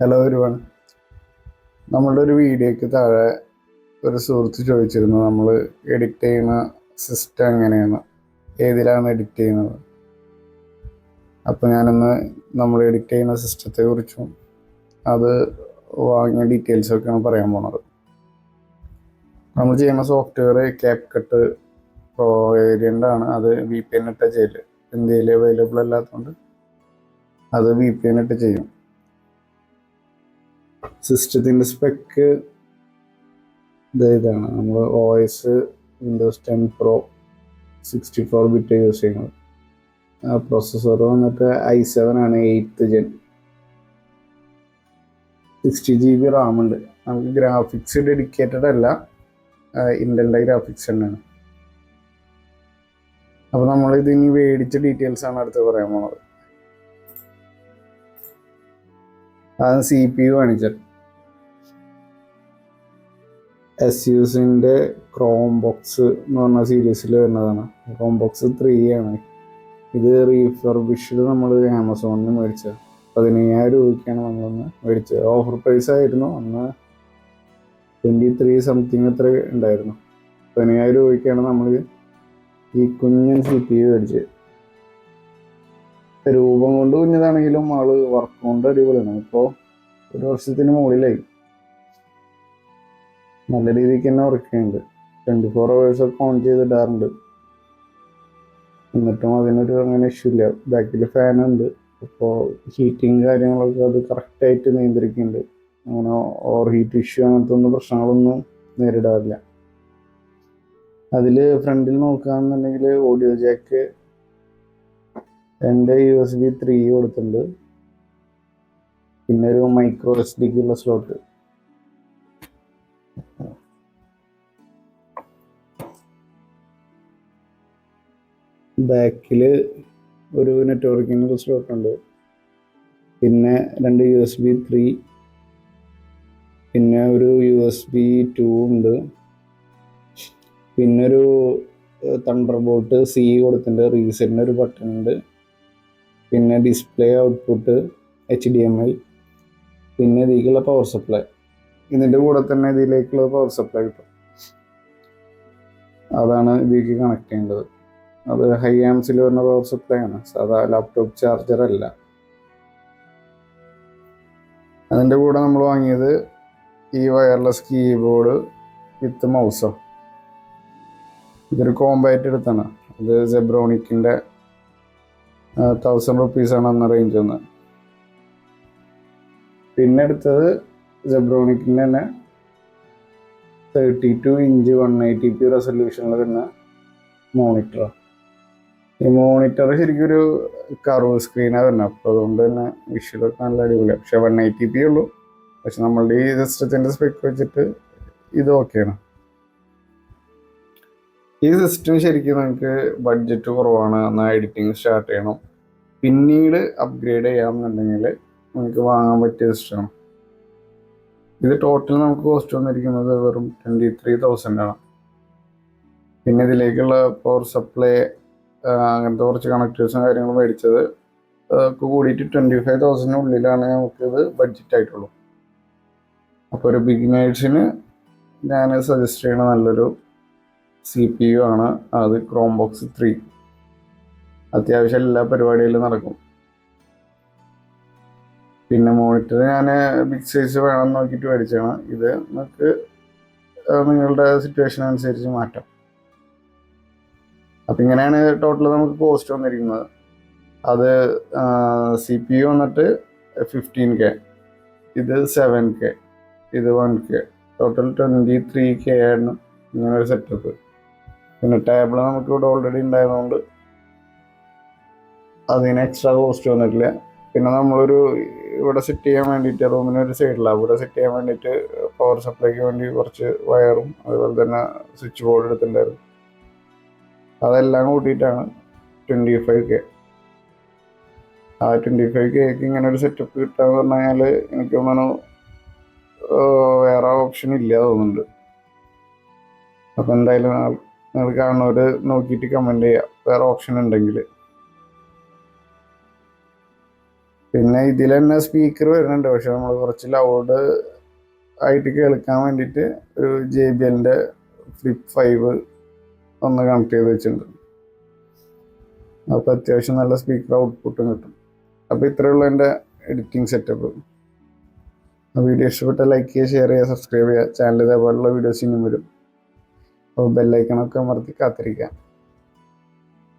Hello ഒരുവൺ നമ്മളുടെ ഒരു വീഡിയോയ്ക്ക് താഴെ ഒരു സുഹൃത്ത് ചോദിച്ചിരുന്നു നമ്മൾ എഡിറ്റ് ചെയ്യുന്ന സിസ്റ്റം എങ്ങനെയാണ്? ഏതിലാണ് എഡിറ്റ് ചെയ്യുന്നത്? അപ്പോൾ ഞാനിന്ന് നമ്മൾ എഡിറ്റ് ചെയ്യുന്ന സിസ്റ്റത്തെ കുറിച്ചും അത് വാങ്ങിയ ഡീറ്റെയിൽസൊക്കെയാണ് പറയാൻ പോണത്. നമ്മൾ ചെയ്യുന്ന software CapCut pro variant ആണ്. അത് വി പി എൻ ഇട്ട ചെയ്യൽ ഇന്ത്യയിൽ അവൈലബിൾ അല്ലാത്തതുകൊണ്ട് അത് വി പി എൻ ഇട്ട് ചെയ്യും. സിസ്റ്റത്തിന്റെ സ്പെക്ക് ഇതാണ് നമ്മൾ O S Windows ten pro sixty four bit use ചെയ്യുന്നത് പ്രോസസ്സർ വന്നിട്ട് ഐ സെവൻ ആണ് eighth gen sixty G B RAM ഉണ്ട്. നമുക്ക് ഗ്രാഫിക്സ് ഡെഡിക്കേറ്റഡ് അല്ല. ഇന്റലിന്റെ ഗ്രാഫിക്സ് തന്നെയാണ്. അപ്പോൾ നമ്മൾ ഇത് ഇനി മേടിച്ച ഡീറ്റെയിൽസ് ആണ് അടുത്ത് പറയാൻ പോണത്. അത് സി പി യു കാണിച്ചത് എസ് യുസിന്റെ ക്രോം ബോക്സ് എന്ന് പറഞ്ഞ സീരീസിൽ വരുന്നതാണ്. ക്രോം ബോക്സ് ത്രീ ആണ്. ഇത് റീഫർബിഷ്ഡ് നമ്മൾ ആമസോണിൽ നിന്ന് മേടിച്ചത്. പതിനയ്യായിരം രൂപയ്ക്കാണ് നമ്മളൊന്ന് മേടിച്ചത്. ഓഫർ പ്രൈസ് ആയിരുന്നു. അന്ന് ട്വന്റി ത്രീ സംതിങ് എത്ര ഉണ്ടായിരുന്നു. പതിനയ്യായിരം രൂപയ്ക്കാണ് നമ്മൾ ഈ കുഞ്ഞൻ സി പി യു മേടിച്ചത്. രൂപം കൊണ്ട് കുഞ്ഞതാണെങ്കിലും ആൾ വർക്ക് കൊണ്ട് അടിപൊളിയാണ്. ഇപ്പോൾ ഒരു വർഷത്തിന് മുകളിലായി. നല്ല രീതിക്ക് തന്നെ വർക്ക് ചെയ്യുന്നുണ്ട്. ട്വന്റി ഫോർ ഒക്കെ ഓൺ ചെയ്തിടാറുണ്ട്. എന്നിട്ടും അതിനൊരു അങ്ങനെ ഇഷ്യൂ ഇല്ല. ബാക്കിൽ ഉണ്ട്. അപ്പോൾ ഹീറ്റിങ് കാര്യങ്ങളൊക്കെ അത് കറക്റ്റായിട്ട് നിയന്ത്രിക്കുന്നുണ്ട്. അങ്ങനെ ഓവർ ഹീറ്റ് ഇഷ്യൂ അങ്ങനത്തെ ഒന്നും പ്രശ്നങ്ങളൊന്നും നേരിടാറില്ല. അതിൽ ഫ്രണ്ടിൽ നോക്കുകയാണെന്നുണ്ടെങ്കിൽ ഓഡിയോ ജാക്ക് രണ്ട് യു എസ് ബി ത്രീ കൊടുത്തിട്ടുണ്ട്. പിന്നെ ഒരു മൈക്രോ എസ് ഡിക്കുള്ള സ്ലോട്ട് ബാക്കിൽ ഒരു നെറ്റ്വർക്കിംഗ് സ്ലോട്ട് ഉണ്ട്. പിന്നെ രണ്ട് യു എസ് ബി ത്രീ പിന്നെ ഒരു യു എസ് ബി ടു ഉണ്ട്. പിന്നൊരു തണ്ടർ ബോട്ട് സി കൊടുത്തിട്ടുണ്ട്. റീസെറ്റിന് ഒരു ബട്ടൺ ഉണ്ട്. പിന്നെ display output H D M I പിന്നെ ഇതിലേക്കുള്ള പവർ സപ്ലൈ ഇതിന്റെ കൂടെ തന്നെ ഇതിലേക്കുള്ള പവർ സപ്ലൈ കിട്ടും. അതാണ് ഇതിലേക്ക് കണക്ട് ചെയ്യേണ്ടത്. അത് ഹൈ ആംസിൽ വരുന്ന പവർ സപ്ലൈ ആണ്. സാധാ ലാപ്ടോപ്പ് ചാർജർ അല്ല. അതിന്റെ കൂടെ നമ്മൾ വാങ്ങിയത് ഈ വയർലെസ് കീബോർഡ് വിത്ത് മൗസോ ഇതൊരു കോമ്പായിട്ട് എടുത്താണ്. ഇത് സെബ്രോണിക്കിന്റെ തൗസൻഡ് റുപ്പീസാണ് അന്ന് റേഞ്ച് വന്നത് പിന്നെ എടുത്തത് ജബ്രോണിക്കിന്റെ തന്നെ thirty two inch one eighty P റെസൊല്യൂഷനിൽ വരുന്ന മോണിറ്റർ ഈ മോണിറ്റർ ശരിക്കും ഒരു കർവ് സ്ക്രീനാണ് വരുന്നത്. അപ്പോൾ അതുകൊണ്ട് തന്നെ വിഷ്വലൊക്കെ നല്ല അടിപൊളിയാണ് പക്ഷേ വൺ എയ്റ്റി പി ഉള്ളൂ. പക്ഷെ നമ്മളുടെ ഈ സിസ്റ്റത്തിന്റെ സ്പെക്ക് വെച്ചിട്ട് ഇത് ഓക്കെയാണ് ഈ സിസ്റ്റം ശരിക്കും നമുക്ക് ബഡ്ജറ്റ് കുറവാണ് എന്നാൽ എഡിറ്റിംഗ് സ്റ്റാർട്ട് ചെയ്യണം. പിന്നീട് അപ്ഗ്രേഡ് ചെയ്യാമെന്നുണ്ടെങ്കിൽ നമുക്ക് വാങ്ങാൻ പറ്റിയ സിസ്റ്റമാണ് ഇത് ടോട്ടൽ നമുക്ക് കോസ്റ്റ് വന്നിരിക്കുന്നത് വെറും ട്വന്റി ത്രീ തൗസൻഡ് ആണ്. പിന്നെ ഇതിലേക്കുള്ള പവർ സപ്ലൈ അങ്ങനത്തെ കുറച്ച് കണക്ടേഴ്സും കാര്യങ്ങളും മേടിച്ചത് കൂടിയിട്ട് ട്വന്റി ഫൈവ് തൗസൻഡിനുള്ളിലാണ് നമുക്കിത് ബഡ്ജറ്റ് ആയിട്ടുള്ളൂ. അപ്പോൾ ഒരു ബിഗിനേഴ്സിന് ഞാൻ സജസ്റ്റ് ചെയ്യണ നല്ലൊരു സി പി യു ആണ്. അത് ക്രോം ബോക്സ് ത്രീ അത്യാവശ്യം എല്ലാ പരിപാടിയിലും നടക്കും. പിന്നെ മോണിറ്റർ ഞാൻ ബിഗ് സൈസ് വേണം നോക്കിയിട്ട് മേടിച്ചാണ്. ഇത് നമുക്ക് നിങ്ങളുടെ സിറ്റുവേഷൻ അനുസരിച്ച് മാറ്റാം. അപ്പം ഇങ്ങനെയാണ് ടോട്ടൽ നമുക്ക് കോസ്റ്റ് വന്നിരിക്കുന്നത്. അത് സി പി യു വന്നിട്ട് ഫിഫ്റ്റീൻ കെ ഇത് സെവൻ കെ ഇത് one K total twenty three K ആണ് ഇങ്ങനെ ഒരു സെറ്റപ്പ് പിന്നെ ടേബിൾ നമുക്ക് ഇവിടെ ഓൾറെഡി ഉണ്ടായതുകൊണ്ട് അതിന് എക്സ്ട്രാ കോസ്റ്റ് വന്നിട്ടില്ല. പിന്നെ നമ്മളൊരു ഇവിടെ സെറ്റ് ചെയ്യാൻ വേണ്ടിയിട്ട് റൂമിന് ഒരു സൈഡിലാണ് ഇവിടെ സെറ്റ് ചെയ്യാൻ വേണ്ടിയിട്ട് പവർ സപ്ലൈക്ക് വേണ്ടി കുറച്ച് വയറും അതുപോലെ തന്നെ സ്വിച്ച് ബോർഡ് എടുത്തിട്ടുണ്ടായിരുന്നു. അതെല്ലാം കൂട്ടിയിട്ടാണ് ട്വന്റി ഫൈവ് കെ ആ ട്വന്റി ഫൈവ് കെക്ക് ഇങ്ങനെ ഒരു സെറ്റപ്പ് കിട്ടാന്ന് പറഞ്ഞു കഴിഞ്ഞാൽ എനിക്ക് തോന്നുന്നു വേറെ ഓപ്ഷൻ ഇല്ല തോന്നുന്നുണ്ട്. അപ്പം എന്തായാലും നിങ്ങൾ കാണുന്നവർ നോക്കിയിട്ട് കമന്റ് ചെയ്യുക വേറെ ഓപ്ഷൻ ഉണ്ടെങ്കിൽ പിന്നെ ഇതിൽ തന്നെ സ്പീക്കർ വരുന്നുണ്ട്. പക്ഷെ നമ്മൾ കുറച്ച് ലൗഡ് ആയിട്ട് കേൾക്കാൻ വേണ്ടിയിട്ട് ഒരു ജെ ബി എല്ലിന്റെ ഫ്ലിപ്പ് ഫൈവ് ഒന്ന് കണക്ട് ചെയ്ത് വെച്ചിട്ടുണ്ട്. അപ്പോൾ അത്യാവശ്യം നല്ല സ്പീക്കർ ഔട്ട്പുട്ടും കിട്ടും. അപ്പോൾ ഇത്രയേ ഉള്ളൂ എന്റെ എഡിറ്റിംഗ് സെറ്റപ്പ് വീഡിയോ ഇഷ്ടപ്പെട്ട ലൈക്ക് ചെയ്യുക ഷെയർ ചെയ്യുക സബ്സ്ക്രൈബ് ചെയ്യുക. ചാനൽ ഇതേപോലുള്ള വീഡിയോസ് ഇനിയും വരും. അപ്പോൾ ബെല്ലൈക്കണൊക്കെ അമർത്തി കാത്തിരിക്കാം.